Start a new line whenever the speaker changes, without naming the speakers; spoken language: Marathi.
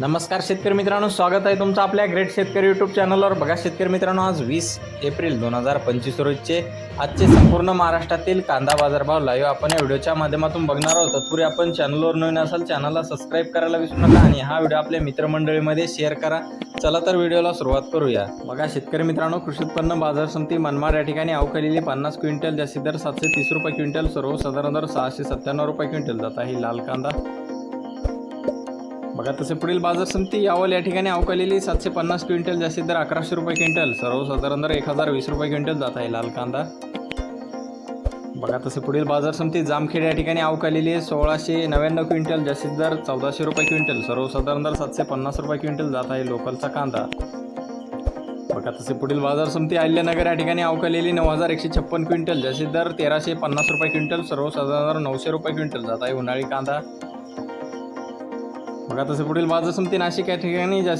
नमस्कार शेतकरी मित्रांनो स्वागत आहे तुमचं आपल्या ग्रेट शेतकरी यूट्यूब चॅनलवर बघा शेतकरी मित्रांनो आज वीस एप्रिल दोन हजार पंचवीस रोजचे आजचे संपूर्ण महाराष्ट्रातील कांदा बाजारभाव लाईव्ह आपण या व्हिडिओच्या माध्यमातून बघणार आहोत. तत्पूर्वी आपण चॅनलवर नवीन असाल चॅनलला सबस्क्राईब करायला विसरू नका आणि हा व्हिडिओ आपल्या मित्रमंडळीमध्ये शेअर करा. चला तर व्हिडिओला सुरुवात करूया. बघा शेतकरी मित्रांनो कृषी उत्पन्न बाजार समिती मनमाड या ठिकाणी अवकालेली पन्नास क्विंटल जास्तीत दर सातशे तीस रुपये क्विंटल सर्वसाधारण दर सहाशे सत्त्याण्णव रुपये क्विंटल जात आहे. लाल कांदा बघा तसे पुढील बाजार समिती यावल या ठिकाणी अवकालेली सातशे पन्नास क्विंटल जास्तीत दर अकराशे रुपये क्विंटल. सर्वसाधारण दर एक हजार वीस रुपये क्विंटल जात आहे लाल कांदा. बघा तसे पुढील बाजार समिती जामखेड या ठिकाणी अवकालेली आहे सोळाशे नव्याण्णव क्विंटल जास्तीत दर चौदाशे रुपये क्विंटल. सर्वसाधारण दर सातशे पन्नास रुपये क्विंटल जात आहे लोकलचा कांदा. बघा तसे पुढील बाजार समिती अहिल्यानगर या ठिकाणी अवकालेली नऊ हजार एकशे छप्पन क्विंटल जास्तीत दर तेराशे पन्नास रुपये क्विंटल सर्वसाधारण नऊशे रुपये क्विंटल जात आहे उन्हाळी कांदा. बघा आता पुढील बाजार समिती नाशिक या ठिकाणी जास्त